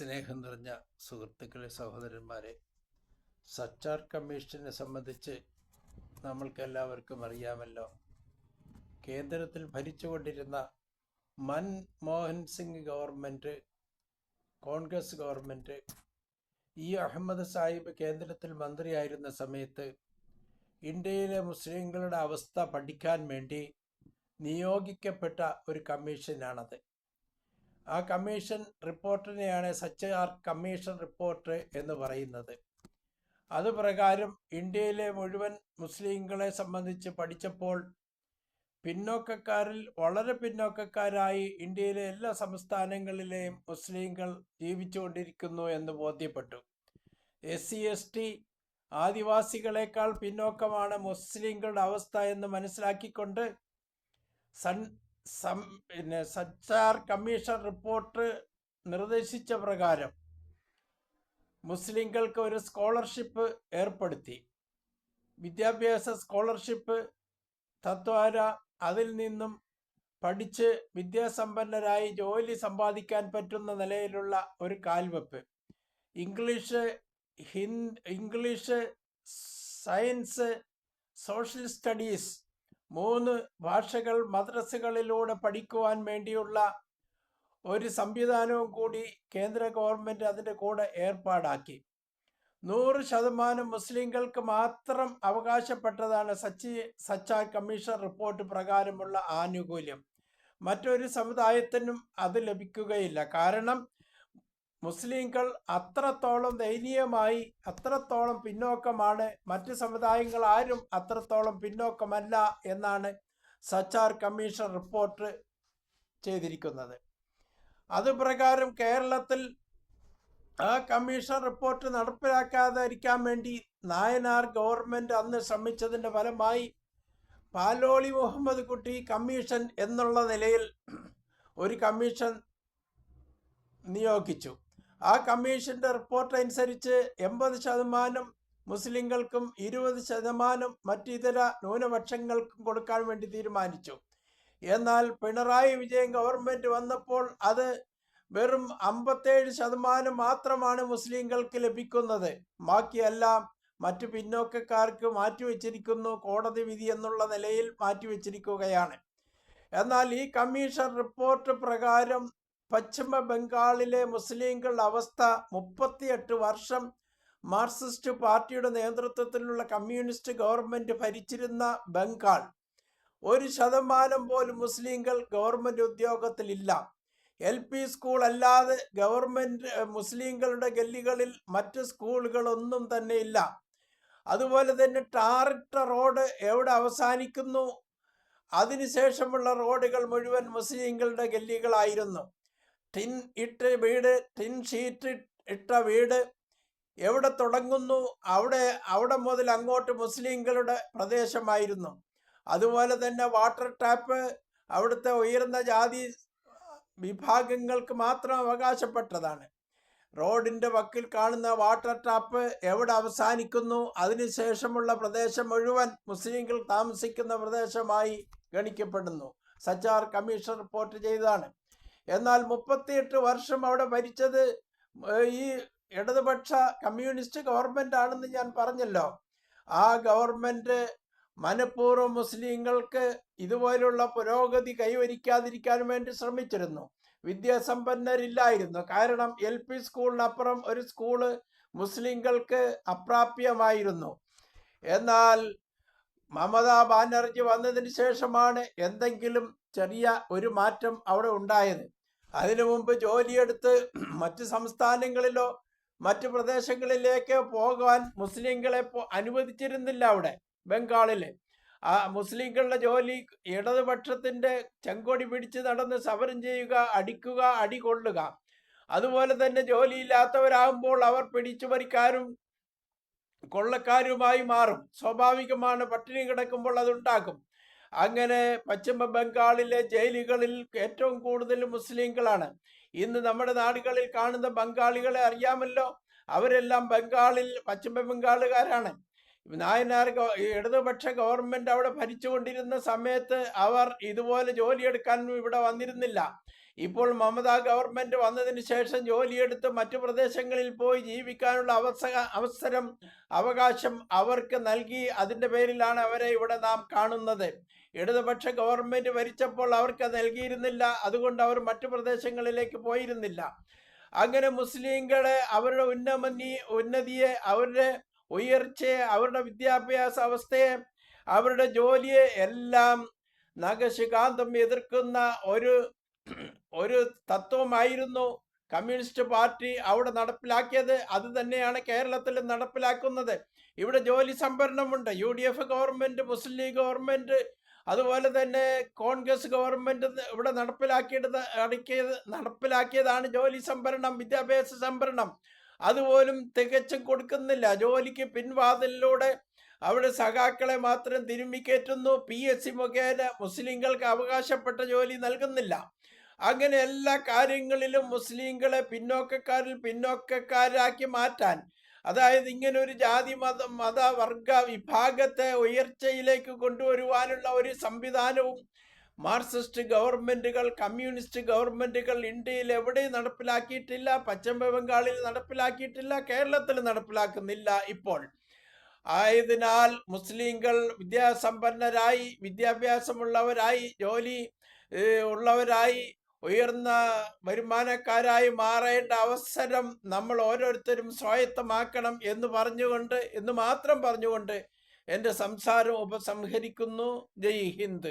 സ്നേഹം നിറഞ്ഞ സുഹൃത്തുക്കളെ സഹോദരന്മാരെ സച്ചാർ കമ്മീഷനെ സംബന്ധിച്ച് നമ്മൾക്കെല്ലാവർക്കും അറിയാമല്ലോ. കേന്ദ്രത്തിൽ ഭരിച്ചുകൊണ്ടിരുന്ന മൻമോഹൻ സിംഗ് ഗവൺമെന്റ് കോൺഗ്രസ് ഗവൺമെന്റ് ഈ അഹമ്മദ് സാഹിബ് കേന്ദ്രത്തിൽ മന്ത്രിയായിരുന്ന സമയത്ത് ഇന്ത്യയിലെ മുസ്ലിങ്ങളുടെ അവസ്ഥ പഠിക്കാൻ വേണ്ടി നിയോഗിക്കപ്പെട്ട ഒരു കമ്മീഷനാണത്. ആ കമ്മീഷൻ റിപ്പോർട്ടിനെയാണ് സച്ചാർ കമ്മീഷൻ റിപ്പോർട്ട് എന്ന് പറയുന്നത്. അതുപ്രകാരം ഇന്ത്യയിലെ മുഴുവൻ മുസ്ലിങ്ങളെ സംബന്ധിച്ച് പഠിച്ചപ്പോൾ പിന്നോക്കക്കാരിൽ വളരെ പിന്നോക്കക്കാരായി ഇന്ത്യയിലെ എല്ലാ സംസ്ഥാനങ്ങളിലെയും മുസ്ലിങ്ങൾ ജീവിച്ചുകൊണ്ടിരിക്കുന്നു എന്ന് ബോധ്യപ്പെട്ടു. എസ് സി എസ് ടി ആദിവാസികളെക്കാൾ പിന്നോക്കമാണ് മുസ്ലിങ്ങളുടെ അവസ്ഥ എന്ന് മനസ്സിലാക്കിക്കൊണ്ട് സൺ സം പിന്നെ സച്ചാർ കമ്മീഷൻ റിപ്പോർട്ട് നിർദ്ദേശിച്ച പ്രകാരം മുസ്ലിങ്ങൾക്ക് ഒരു സ്കോളർഷിപ്പ് ഏർപ്പെടുത്തി. വിദ്യാഭ്യാസ സ്കോളർഷിപ്പ് തത്വാര അതിൽ നിന്നും പഠിച്ച് വിദ്യാസമ്പന്നരായി ജോലി സമ്പാദിക്കാൻ പറ്റുന്ന നിലയിലുള്ള ഒരു കാൽവെപ്പ്. English Hind English science social studies മൂന്ന് ഭാഷകൾ മദ്രസകളിലൂടെ പഠിക്കുവാൻ വേണ്ടിയുള്ള ഒരു സംവിധാനവും കൂടി കേന്ദ്ര ഗവൺമെന്റ് അതിന്റെ കൂടെ ഏർപ്പാടാക്കി. നൂറ് ശതമാനം മുസ്ലിങ്ങൾക്ക് മാത്രം അവകാശപ്പെട്ടതാണ് സച്ചി സച്ച കമ്മീഷൻ റിപ്പോർട്ട് പ്രകാരമുള്ള ആനുകൂല്യം. മറ്റൊരു സമുദായത്തിനും അത് ലഭിക്കുകയില്ല. കാരണം മുസ്ലിങ്ങൾ അത്രത്തോളം ദയനീയമായി അത്രത്തോളം പിന്നോക്കമാണ്. മറ്റ് സമുദായങ്ങൾ ആരും അത്രത്തോളം പിന്നോക്കമല്ല എന്നാണ് സച്ചാർ കമ്മീഷൻ റിപ്പോർട്ട് ചെയ്തിരിക്കുന്നത്. അതുപ്രകാരം കേരളത്തിൽ ആ കമ്മീഷൻ റിപ്പോർട്ട് നടപ്പിലാക്കാതിരിക്കാൻ വേണ്ടി നായനാർ ഗവൺമെന്റ് അന്ന് ശ്രമിച്ചതിന്റെ ഫലമായി പാലോളി മുഹമ്മദ് കുട്ടി കമ്മീഷൻ എന്നുള്ള നിലയിൽ ഒരു കമ്മീഷൻ നിയോഗിച്ചു. ആ കമ്മീഷന്റെ റിപ്പോർട്ട് അനുസരിച്ച് എൺപത് ശതമാനം മുസ്ലിങ്ങൾക്കും ഇരുപത് ശതമാനം മറ്റിതര ന്യൂനപക്ഷങ്ങൾക്കും കൊടുക്കാൻ വേണ്ടി തീരുമാനിച്ചു. എന്നാൽ പിണറായി വിജയൻ ഗവൺമെന്റ് വന്നപ്പോൾ അത് വെറും അമ്പത്തേഴ് ശതമാനം മാത്രമാണ് മുസ്ലിങ്ങൾക്ക് ലഭിക്കുന്നത്. ബാക്കിയെല്ലാം മറ്റു പിന്നോക്കക്കാർക്ക് മാറ്റിവെച്ചിരിക്കുന്നു. കോടതി വിധി എന്നുള്ള നിലയിൽ മാറ്റിവെച്ചിരിക്കുകയാണ്. എന്നാൽ ഈ കമ്മീഷൻ റിപ്പോർട്ട് പ്രകാരം പശ്ചിമ ബംഗാളിലെ മുസ്ലിങ്ങളുടെ അവസ്ഥ മുപ്പത്തിയെട്ട് വർഷം മാർക്സിസ്റ്റ് പാർട്ടിയുടെ നേതൃത്വത്തിലുള്ള കമ്മ്യൂണിസ്റ്റ് ഗവൺമെന്റ് ഭരിച്ചിരുന്ന ബംഗാൾ. ഒരു ശതമാനം പോലും മുസ്ലിങ്ങൾ ഗവൺമെന്റ് ഉദ്യോഗത്തിലില്ല. എൽ പി സ്കൂൾ അല്ലാതെ ഗവൺമെന്റ് മുസ്ലിങ്ങളുടെ ഗല്ലികളിൽ മറ്റ് സ്കൂളുകളൊന്നും തന്നെ ഇല്ല. അതുപോലെ തന്നെ ടാറിട്ട റോഡ് എവിടെ അവസാനിക്കുന്നു? അതിനുശേഷമുള്ള റോഡുകൾ മുഴുവൻ മുസ്ലിങ്ങളുടെ ഗല്ലികളായിരുന്നു. ടിൻ ഇട്ട് വീട് ടിൻ ഷീറ്റ് ഇട്ട വീട് എവിടെ തുടങ്ങുന്നു? അവിടെ അവിടെ മുതൽ അങ്ങോട്ട് മുസ്ലിങ്ങളുടെ പ്രദേശമായിരുന്നു. അതുപോലെ തന്നെ വാട്ടർ ടാപ്പ് അവിടുത്തെ ഉയർന്ന ജാതി വിഭാഗങ്ങൾക്ക് മാത്രം അവകാശപ്പെട്ടതാണ്. റോഡിന്റെ വക്കിൽ കാണുന്ന വാട്ടർ ടാപ്പ് എവിടെ അവസാനിക്കുന്നു? അതിനുശേഷമുള്ള പ്രദേശം മുഴുവൻ മുസ്ലിങ്ങൾ താമസിക്കുന്ന പ്രദേശമായി ഗണിക്കപ്പെടുന്നു. സച്ചാർ കമ്മീഷൻ റിപ്പോർട്ട് ചെയ്തതാണ്. എന്നാൽ മുപ്പത്തിയെട്ട് വർഷം അവിടെ ഭരിച്ചത് ഈ ഇടതുപക്ഷ കമ്മ്യൂണിസ്റ്റ് ഗവൺമെന്റ് ആണെന്ന് ഞാൻ പറഞ്ഞല്ലോ. ആ ഗവൺമെന്റ് മനഃപൂർവം മുസ്ലിങ്ങൾക്ക് ഇതുപോലുള്ള പുരോഗതി കൈവരിക്കാതിരിക്കാൻ വേണ്ടി ശ്രമിച്ചിരുന്നു. വിദ്യാസമ്പന്നരില്ലായിരുന്നു. കാരണം എൽ പി സ്കൂളിനപ്പുറം ഒരു സ്കൂൾ മുസ്ലിങ്ങൾക്ക് അപ്രാപ്യമായിരുന്നു. എന്നാൽ മമതാ ബാനർജി വന്നതിന് ശേഷമാണ് എന്തെങ്കിലും ചെറിയ ഒരു മാറ്റം അവിടെ ഉണ്ടായത്. അതിനു മുമ്പ് ജോലിയെടുത്ത് മറ്റു സംസ്ഥാനങ്ങളിലോ മറ്റ് പ്രദേശങ്ങളിലേക്ക് പോകാൻ മുസ്ലിങ്ങളെ അനുവദിച്ചിരുന്നില്ല അവിടെ ബംഗാളിൽ. ആ മുസ്ലിങ്ങളുടെ ജോലി ഇടതുപക്ഷത്തിന്റെ ചെങ്കൊടി പിടിച്ച് നടന്ന് സമരം ചെയ്യുക അടിക്കുക അടി കൊള്ളുക. അതുപോലെ തന്നെ ജോലിയില്ലാത്തവരാകുമ്പോൾ അവർ പിടിച്ചുപറിക്കാരും കൊള്ളക്കാരുമായി മാറും. സ്വാഭാവികമാണ് പട്ടിണി കിടക്കുമ്പോൾ അതുണ്ടാക്കും അങ്ങനെ പശ്ചിമ ബംഗാളിലെ ജയിലുകളിൽ ഏറ്റവും കൂടുതൽ മുസ്ലിങ്ങളാണ്. ഇന്ന് നമ്മുടെ നാടുകളിൽ കാണുന്ന ബംഗാളികളെ അറിയാമല്ലോ. അവരെല്ലാം ബംഗാളിൽ പശ്ചിമ ബംഗാളുകാരാണ്. നായനാർ ഇടതുപക്ഷ ഗവൺമെന്റ് അവിടെ ഭരിച്ചുകൊണ്ടിരുന്ന സമയത്ത് അവർ ഇതുപോലെ ജോലിയെടുക്കാൻ ഇവിടെ വന്നിരുന്നില്ല. ഇപ്പോൾ മമതാ ഗവൺമെന്റ് വന്നതിന് ശേഷം ജോലിയെടുത്ത് മറ്റു പ്രദേശങ്ങളിൽ പോയി ജീവിക്കാനുള്ള അവസര അവസരം അവകാശം അവർക്ക് നൽകി. അതിന്റെ പേരിലാണ് അവരെ ഇവിടെ നാം കാണുന്നത്. ഇടതുപക്ഷ ഗവൺമെന്റ് ഭരിച്ചപ്പോൾ അവർക്ക് നൽകിയിരുന്നില്ല. അതുകൊണ്ട് അവർ മറ്റു പ്രദേശങ്ങളിലേക്ക് പോയിരുന്നില്ല. അങ്ങനെ മുസ്ലിങ്ങളെ അവരുടെ ഉന്നമനി ഉന്നതിയെ അവരുടെ ഉയർച്ചയെ അവരുടെ വിദ്യാഭ്യാസ അവസ്ഥയെ അവരുടെ ജോലിയെ എല്ലാം നഖശികാന്തം എതിർക്കുന്ന ഒരു ഒരു തത്വമായിരുന്നു കമ്മ്യൂണിസ്റ്റ് പാർട്ടി അവിടെ നടപ്പിലാക്കിയത്. അത് തന്നെയാണ് കേരളത്തിൽ നടപ്പിലാക്കുന്നത്. ഇവിടെ ജോലി സംഭരണമുണ്ട്. U D F government Muslim League government അതുപോലെ തന്നെ കോൺഗ്രസ് ഗവൺമെന്റ് ഇവിടെ നടപ്പിലാക്കിയത് നടപ്പിലാക്കിയതാണ് ജോലി സംഭരണം വിദ്യാഭ്യാസ സംഭരണം. അതുപോലും തികച്ചും കൊടുക്കുന്നില്ല. ജോലിക്ക് പിൻവാതിലിലൂടെ അവിടെ സഖാക്കളെ മാത്രം തിരുമ്മിക്കയറ്റുന്നു പി എസ് സി മുഖേന മുസ്ലിങ്ങൾക്ക് അവകാശപ്പെട്ട ജോലി നൽകുന്നില്ല. അങ്ങനെ എല്ലാ കാര്യങ്ങളിലും മുസ്ലിങ്ങളെ പിന്നോക്കക്കാരിൽ പിന്നോക്കക്കാരാക്കി മാറ്റാൻ അതായത് ഇങ്ങനെ ഒരു ജാതി മത മത വർഗ വിഭാഗത്തെ ഉയർച്ചയിലേക്ക് കൊണ്ടുവരുവാനുള്ള ഒരു സംവിധാനവും മാർക്സിസ്റ്റ് ഗവൺമെന്റുകൾ കമ്മ്യൂണിസ്റ്റ് ഗവൺമെന്റുകൾ ഇന്ത്യയിൽ എവിടെയും നടപ്പിലാക്കിയിട്ടില്ല പശ്ചിമ ബംഗാളിൽ നടപ്പിലാക്കിയിട്ടില്ല കേരളത്തിൽ നടപ്പിലാക്കുന്നില്ല ഇപ്പോൾ. ആയതിനാൽ മുസ്ലിങ്ങൾ വിദ്യാസമ്പന്നരായി വിദ്യാഭ്യാസമുള്ളവരായി ജോലി ഉള്ളവരായി ഉയർന്ന വരുമാനക്കാരായി മാറേണ്ട അവസരം നമ്മൾ ഓരോരുത്തരും സ്വായത്തമാക്കണം എന്ന് പറഞ്ഞുകൊണ്ട് എന്ന് മാത്രം പറഞ്ഞുകൊണ്ട് എന്റെ സംസാരം ഉപസംഹരിക്കുന്നു. ജയ് ഹിന്ദ്.